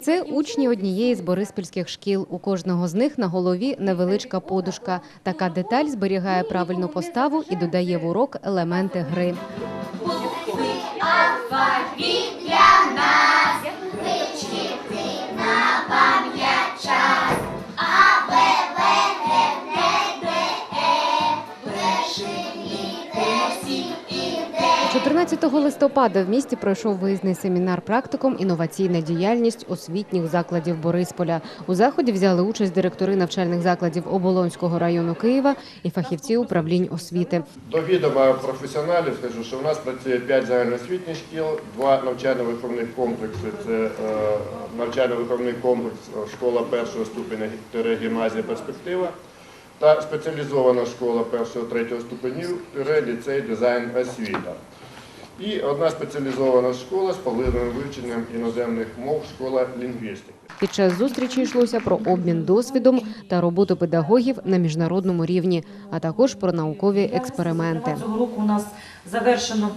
Це учні однієї з бориспільських шкіл. У кожного з них на голові невеличка подушка. Така деталь зберігає правильну поставу і додає в урок елементи гри. – 14 листопада в місті пройшов виїзний семінар практикум інноваційна діяльність освітніх закладів Борисполя. У заході взяли участь директори навчальних закладів Оболонського району Києва і фахівці управлінь освіти. До відома професіоналів скажу, що в нас працює 5 загальноосвітніх шкіл, два навчально-виховних комплекси. Це е, навчально-виховний комплекс е, школа першого ступеня гімназія перспектива та спеціалізована школа першого-третього ступенів ліцей дизайн освіта. І одна спеціалізована школа з поглибленим вивченням іноземних мов школа лінгвістики. Під час зустрічі йшлося про обмін досвідом та роботу педагогів на міжнародному рівні, а також про наукові експерименти. Цього року у нас завершено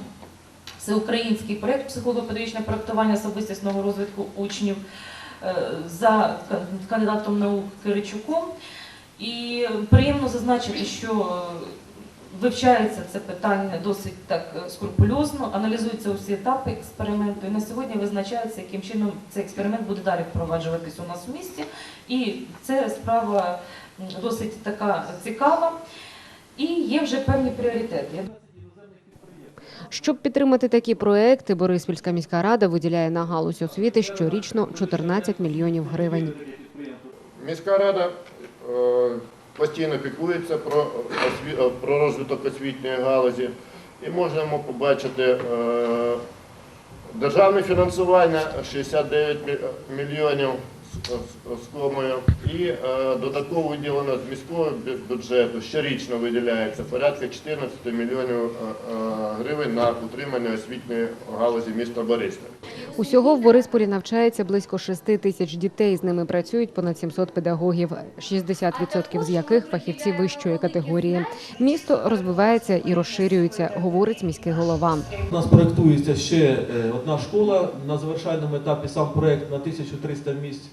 всеукраїнський проєкт психолого-педагогічне проєктування особистісного розвитку учнів е, за кандидатом наук Киричуком. І приємно зазначити, що е, вивчається це питання досить так е, скрупульозно, аналізуються усі етапи експерименту. І на сьогодні визначається, яким чином цей експеримент буде далі впроваджуватись у нас в місті. І це справа досить така цікава. І є вже певні пріоритети. Щоб підтримати такі проекти, Бориспільська міська рада виділяє на галузь освіти щорічно 14 мільйонів гривень. Міська рада е, постійно піклується про, е, про розвиток освітньої галузі і можемо побачити е, державне фінансування 69 мільйонів з- комою і е, додатково виділено з міського бюджету щорічно виділяється порядка 14 мільйонів гривень на утримання освітньої галузі міста Бориспіль. Усього в Борисполі навчається близько 6 тисяч дітей. З ними працюють понад 700 педагогів, 60% з яких фахівці вищої категорії. Місто розвивається і розширюється, говорить міський голова. У нас проєктується ще е, одна школа на завершальному етапі сам проєкт на 1300 місць.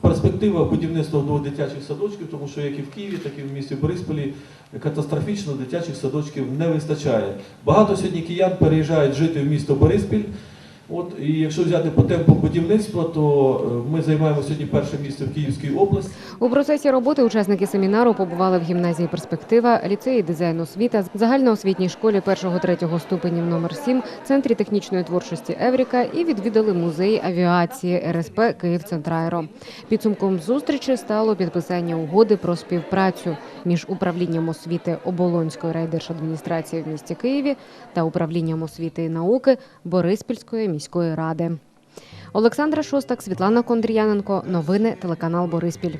Перспектива будівництва нових дитячих садочків, тому що як і в Києві, так і в місті Борисполі катастрофічно дитячих садочків не вистачає. Багато сьогодні киян переїжджають жити в місто Бориспіль. От, і якщо взяти по темпу будівництва, то е, ми займаємо сьогодні перше місце в Київській області. У процесі роботи учасники семінару побували в гімназії перспектива, ліцеї дизайну освіта, загальноосвітній школі першого-третього ступенів номер 7 центрі технічної творчості Евріка і відвідали музей авіації РСП Київцентрайро. Підсумком зустрічі стало підписання угоди про співпрацю між управлінням освіти Оболонської райдержадміністрації в місті Києві та управлінням освіти і науки Бориспільської міської ради. Олександра Шостак, Світлана Кондріяненко. Новини телеканал Бориспіль.